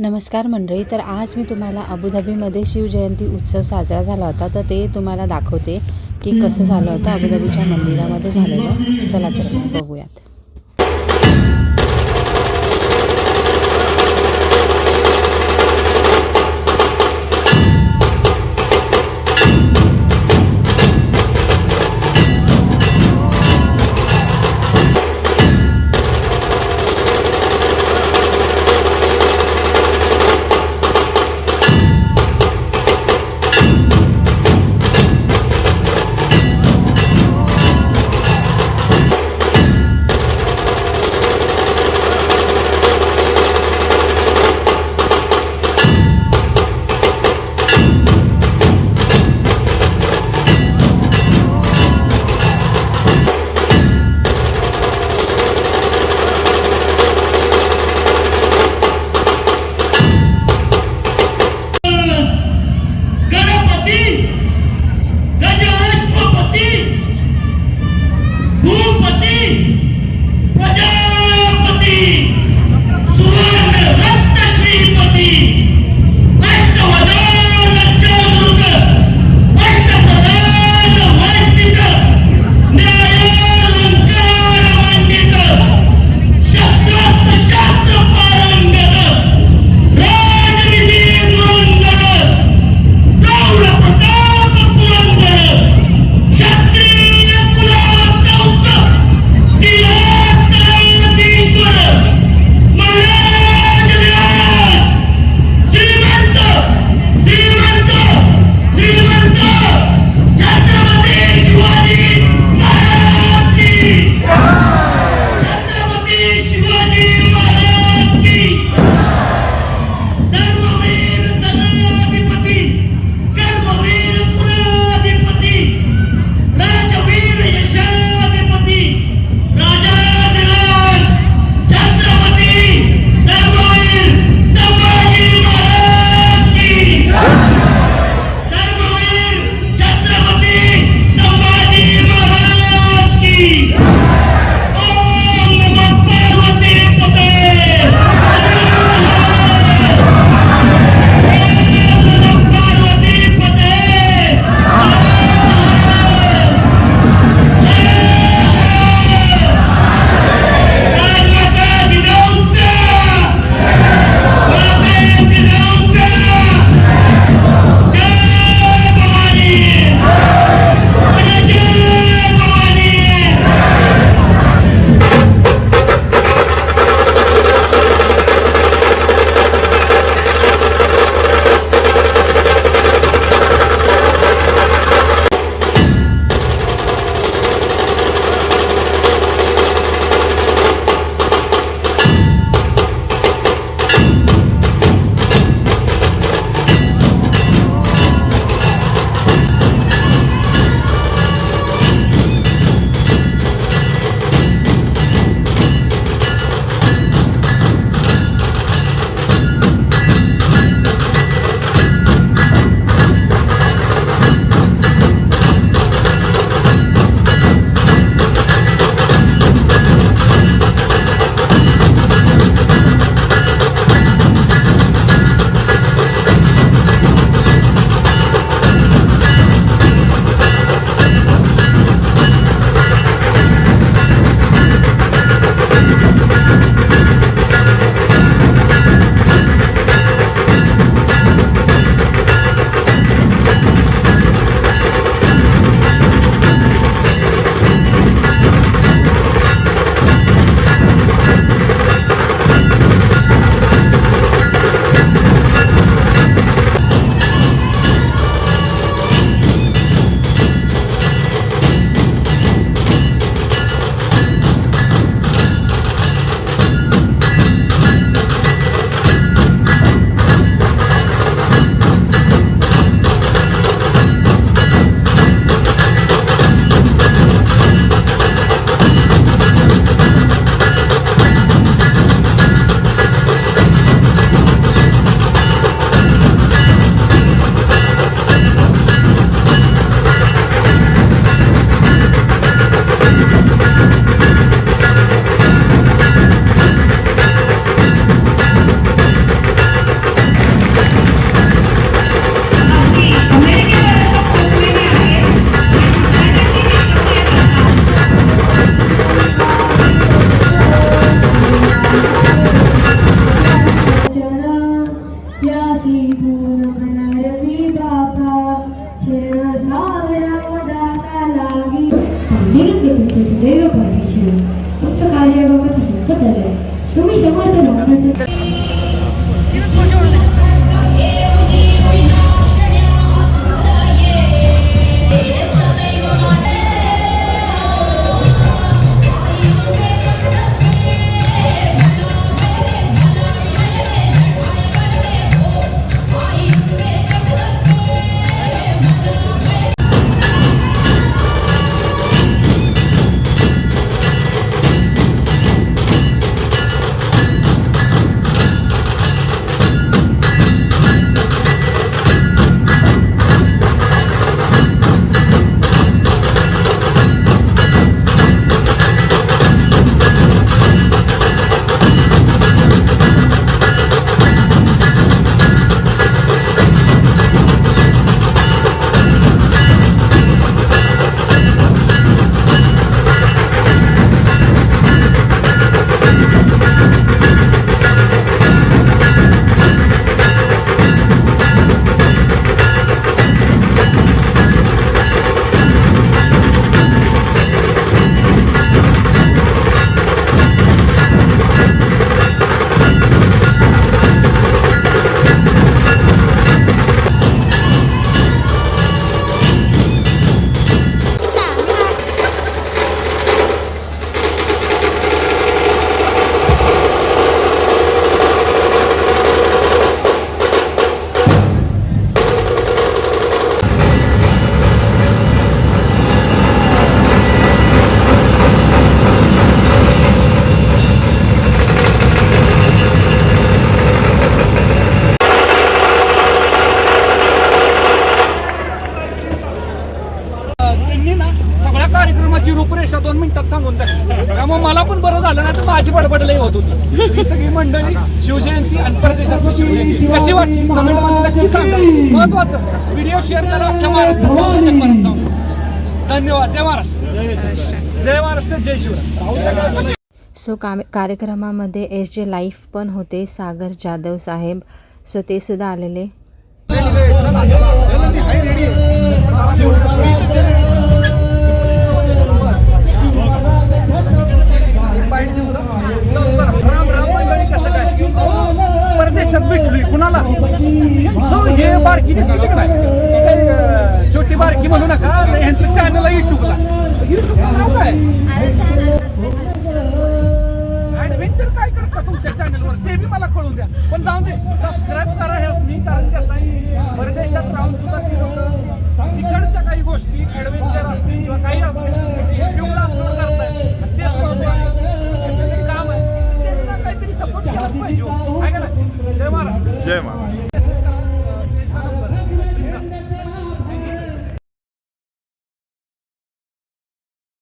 नमस्कार मंडळी तर आज मी तुम्हाला अबुधाबीमध्ये शिवजयंती उत्सव साजरा झाला होता तर ते तुम्हाला दाखवते की कसं झालं होतं अबुधाबीच्या मंदिरामध्ये झालेलं. चला तर बघूयात. muerte no presenta. बघूयात रेषा दोन मिनिटात सांगून टाकली त्यामुळे मला पण बरं झालं ना तर माझी बडबड लई होत होती. ही सगळी मंडळी शिवजयंती आणि परदेशातली शिवजयंती. कशी वाटली? कमेंटमध्ये नक्की सांगा. महत्वाचं. व्हिडिओ शेअर करा. अख्ख्या महाराष्ट्रात जाऊन जगभरात जाऊन. धन्यवाद. जय महाराष्ट्र. जय महाराष्ट्र. जय शिवराय. सो काम कार्यक्रमामध्ये एस जे लाईफ पण होते. सागर जाधव साहेब. सो ते सुद्धा आलेले. ह्यांचं चॅनल आहे युट्यूबला युट्यूबला नाव काय ऍडव्हेंचर काय करता तुमच्या चॅनलवर ते बी मला कळून द्या. पण जाऊन दे. सबस्क्राईब करा ह्यासनी कारण कसं आहे परदेशात राहून सुद्धा ती लोक इकडच्या काही गोष्टी ऍडव्हेंचर असतील किंवा काही असतील